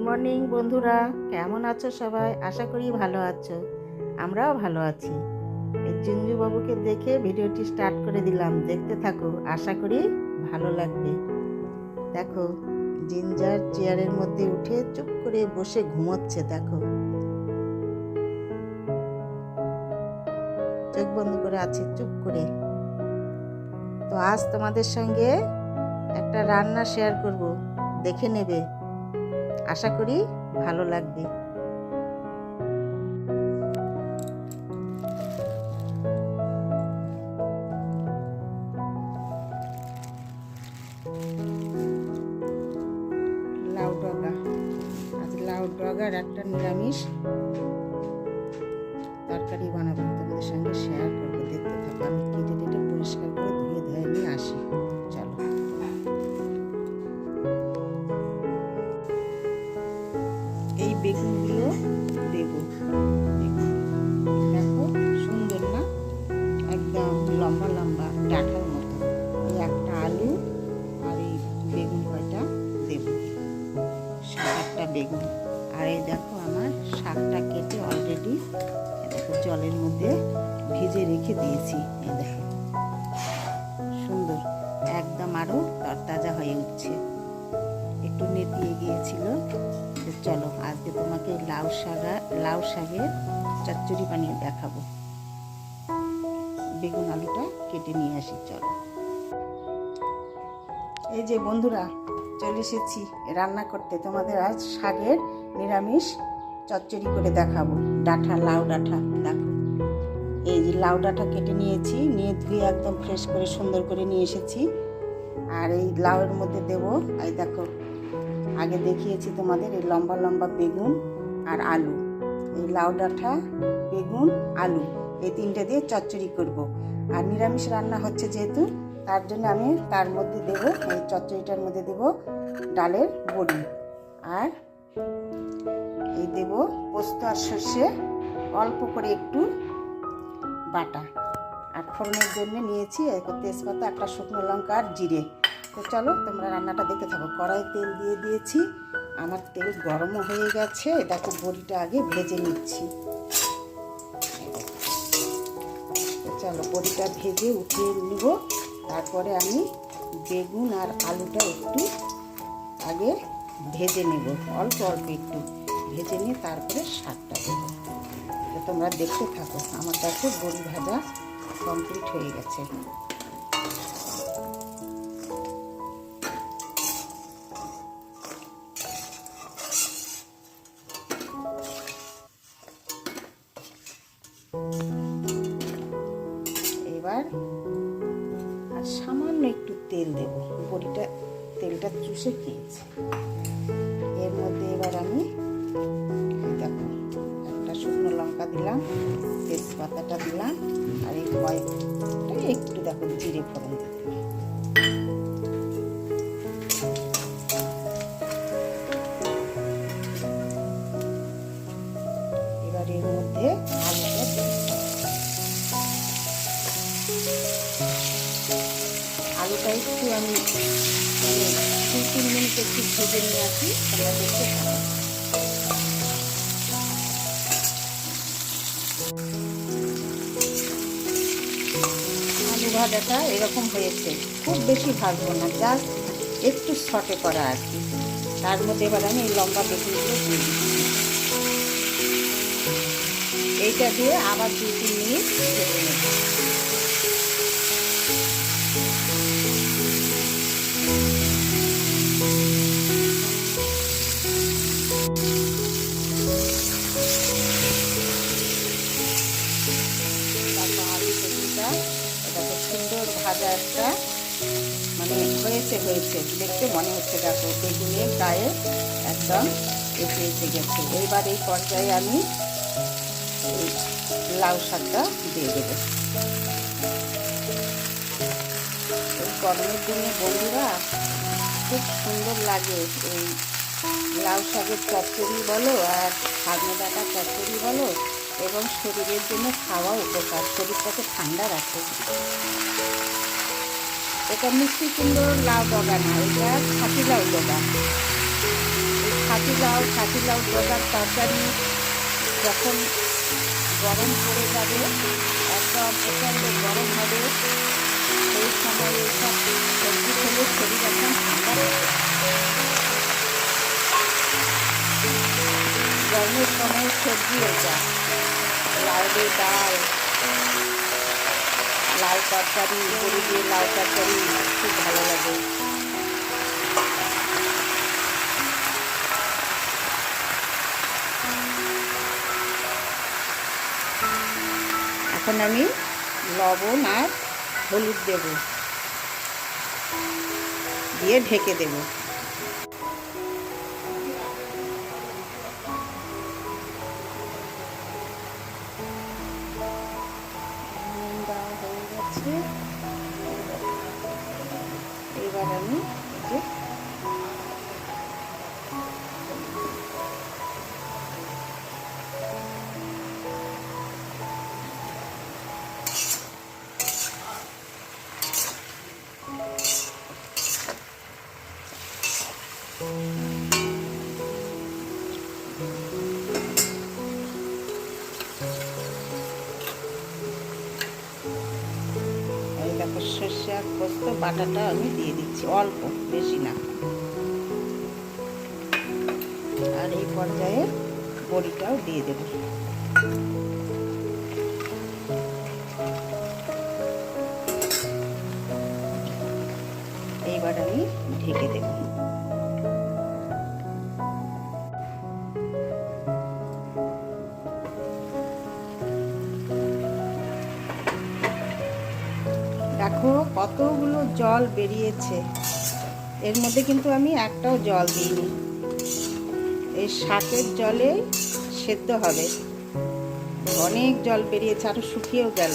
Morning বন্ধুরা। কেমন আছো সবাই? আশা করি ভালো আছো। আমরাও ভালো আছি। এই দেখে ভিডিওটি স্টার্ট করে দিলাম। দেখতে থাকো, আশা করি ভালো লাগবে। দেখো, জিঞ্জার চেয়ারের মধ্যে উঠে চুপ করে বসে ঘুমোচ্ছে, দেখো। চোখ বন্ধ করে আছে, চুপ করে। তো আজ তোমাদের সঙ্গে একটা রান্না শেয়ার করব। দেখে নেবে। আশা করি ভালো লাগবে। লাউ ডগা আজ লাউ ডগার একটা নিরামিষ বেগুন। আর এই দেখো আমার শাকটা কেটে অলরেডি দেখো জলের মধ্যে ভিজে রেখে দিয়েছি, এই দেখো। সুন্দর, একদম আরও তরতাজা হয়ে উঠছে। একটু নেতিয়ে গিয়েছিল চলো আজকে তোমাকে লাউ শাগা লাউ শাকের চচ্চড়ি বানিয়ে দেখাবো। বেগুন আলুটা কেটে নিয়ে আসি, চলো। এই যে বন্ধুরা, চলে এসেছি রান্না করতে। তোমাদের আজ শাকের নিরামিষ চচ্চড়ি করে দেখাবো। ডাঁটা লাউ ডাঁটা দেখো। এই যে লাউ ডাঁটা কেটে নিয়েছি, নিয়ে ধুয়ে একদম ফ্রেশ করে সুন্দর করে নিয়ে এসেছি। আর এই লাউয়ের মধ্যে দেব, এই দেখো, আগে দেখিয়েছি তোমাদের এই লম্বা লম্বা বেগুন আর আলু। এই লাউ ডাঁটা বেগুন, আলু, এই তিনটে দিয়ে চচ্চড়ি করব। আর নিরামিষ রান্না হচ্ছে যেহেতু তার জন্য আমি তার মধ্যে দেব, এই চচ্চড়িটার মধ্যে দেব ডালের বড়ি। আর এই দেব পোস্ত আর সর্ষে, অল্প করে একটু বাটা। আর ফোড়নের জন্য নিয়েছি তেজপাতা, একটা শুকনো লঙ্কা আর জিরে। তো চলো, তোমরা রান্নাটা দেখতে থাকো। কড়াই তেল দিয়ে দিয়েছি। আমার তেল গরমও হয়ে গেছে দেখো বড়িটা আগে ভেজে নিচ্ছি। চলো, বড়িটা ভেজে উঠিয়ে নিব। তারপরে আমি বেগুন আর আলুটা একটু আগে ভেজে নেব, অল্প অল্প একটু ভেজে নিয়ে তারপরে শাকটা দেবো। তো তোমরা দেখতে থাকো, আমার কাছে বড়ি ভাজা কমপ্লিট হয়ে গেছে। তেল দেব। বড়িটা তেলটা চুষে খেয়েছে এর মধ্যে এবার আমি দেখো, একটা শুকনো লঙ্কা দিলাম, তেজপাতাটা দিলাম, আর এই কয়েকটা একটু দেখো জিরে ফোড়ন দিলাম। একটু ভেজে নিয়ে আসি, তোমরা দেখতে পাবো আলু ভাজাটা এরকম হয়েছে। খুব বেশি ভাজবো না, জাস্ট একটু শটে করা আর কি। তার মধ্যে এবার আমি এই লম্বা বেগুনগুলো এইটা দিয়ে আবার দু তিন মিনিট হয়েছে। দেখতে মনে হচ্ছে দেখো বেগুনের গায়ে একদম এসে এসে গেছে। এইবার এই পর্যায়ে আমি লাউ শাকটা দিয়ে দেবো। গরমের দিনে বন্ধুরা, খুব সুন্দর লাগে এই লাউ শাকের চচ্চড়ি বলো আর সাজনে ডাটা চচ্চড়ি বলো এবং শরীরের জন্য খাওয়া উপকার। শরীরটাকে ঠান্ডা রাখে এটা মিষ্টি কুমড়োর লাউ ডগা না, এটা খাঁটি লাউ এই ছাতি লাউ ছাতি লাউ ডগার তরকারি যখন গরম পড়ে যাবে, একদম প্রচণ্ড গরম হবে, সেই সময় এইসব সবজি খেলে শরীর একদম ঠান্ডা গরমের সময় সবজি এটা লাউয়ের ডাল লাউ তরকারি বড়ি দিয়ে লাউ তরকারি, খুব ভালো লাগে। এখন আমি লবণ আর হলুদ দেব। দিয়ে ঢেকে দেব। হয়ে এবার আমি পোস্ত, বাটাটা আমি দিয়ে দিচ্ছি, অল্প, বেশি না। আর এই পর্যায়ে বড়িটাও দিয়ে দেব। এইবার আমি ঢেকে দেবো। দেখো কতগুলো জল বেরিয়েছে। এর মধ্যে কিন্তু আমি একটাও জল দিইনি। এই শাকের জলে সেদ্ধ হবে। অনেক জল বেরিয়েছে, আরও শুকিয়েও গেল।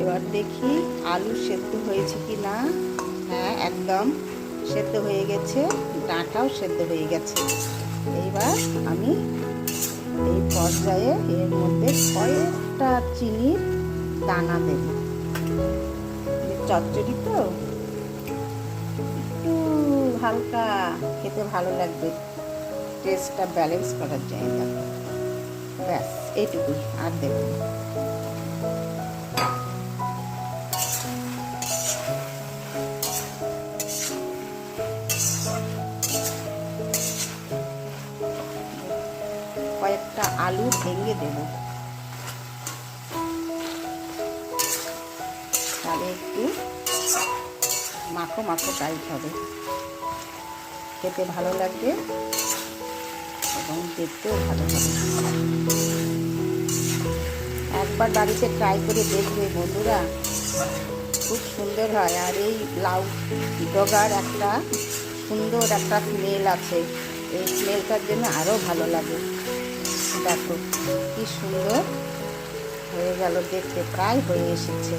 এবার দেখি আলু সেদ্ধ হয়েছে কি না হ্যাঁ একদম সেদ্ধ হয়ে গেছে, ডাঁটাও সেদ্ধ হয়ে গেছে। এইবার আমি এই পর্যায়ে এর মধ্যে কয়েকটা চিনির দানা দেব। চচ্চড়ি তো? একটু হালকা খেতে ভালো লাগবে। টেস্টটা ব্যালেন্স করার দেখো ব্যাস, এইটুকুই, আর দেব কয়েকটা আলু ভেঙে দেব। একটু মাখো মাখো টাইপ হবে খেতে ভালো লাগবে এবং দেখতেও ভালো হবে একবার বাড়িতে ট্রাই করে দেখবে বন্ধুরা, খুব সুন্দর হয়। আর এই লাউ ডগার একটা সুন্দর একটা স্মেল আছে। এই স্মেলটার জন্য আরও ভালো লাগে। দেখো, কি সুন্দর হয়ে গেল দেখতে, প্রায় হয়ে এসেছে।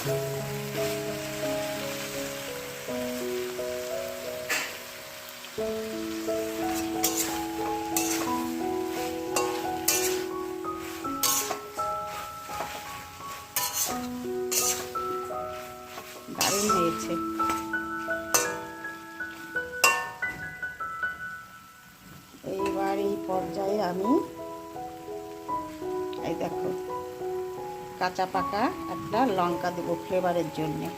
দারুণ হয়েছে। এইবার এই পর্যায়ে আমি এই দেখো কাঁচা পাকা একটা লঙ্কা দেবো ফ্লেভারের জন্যে।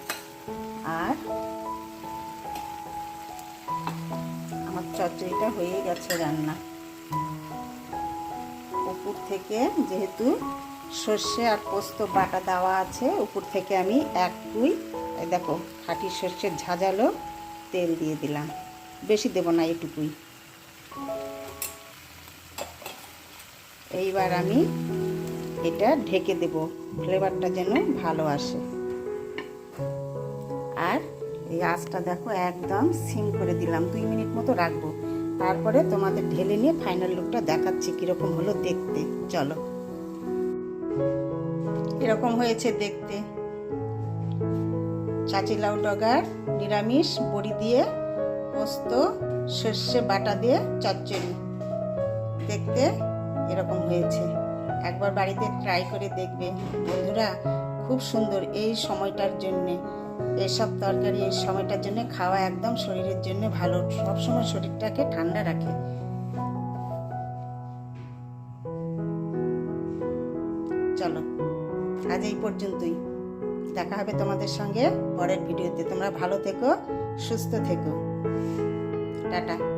আর আমার চচ্চড়িটা হয়ে গেছে রান্না। উপর থেকে যেহেতু সর্ষে আর পোস্ত বাটা দেওয়া আছে, উপর থেকে আমি এক দুই দেখো, খাঁটি সর্ষের ঝাঁঝালো তেল দিয়ে দিলাম। বেশি দেবো না এটুকুই। এইবার আমি এটা ঢেকে দেব। ফ্লেভারটা যেন ভালো আসে। আর এই আঁচটা দেখো, একদম সিম করে দিলাম। দুই মিনিট মতো রাখব। তারপরে তোমাদের ঢেলে নিয়ে ফাইনাল লুকটা দেখাচ্ছি কীরকম হলো দেখতে। চলো। এরকম হয়েছে দেখতে? চাচি লাউ ডগার নিরামিষ বড়ি দিয়ে পোস্ত, সর্ষে বাটা দিয়ে চচ্চড়ি। দেখতে এরকম হয়েছে। একবার বাড়িতে ট্রাই করে দেখবে। বন্ধুরা, খুব সুন্দর এই সময়টার জন্যে। এসব তরকারি এই সময়টার জন্য খাওয়া একদম শরীরের জন্য ভালো। সবসময় শরীরটাকে ঠান্ডা রাখে। চলো, আজ এই পর্যন্তই। দেখা হবে তোমাদের সঙ্গে পরের ভিডিওতে। তোমরা ভালো থেকো, সুস্থ থেকো। টাটা।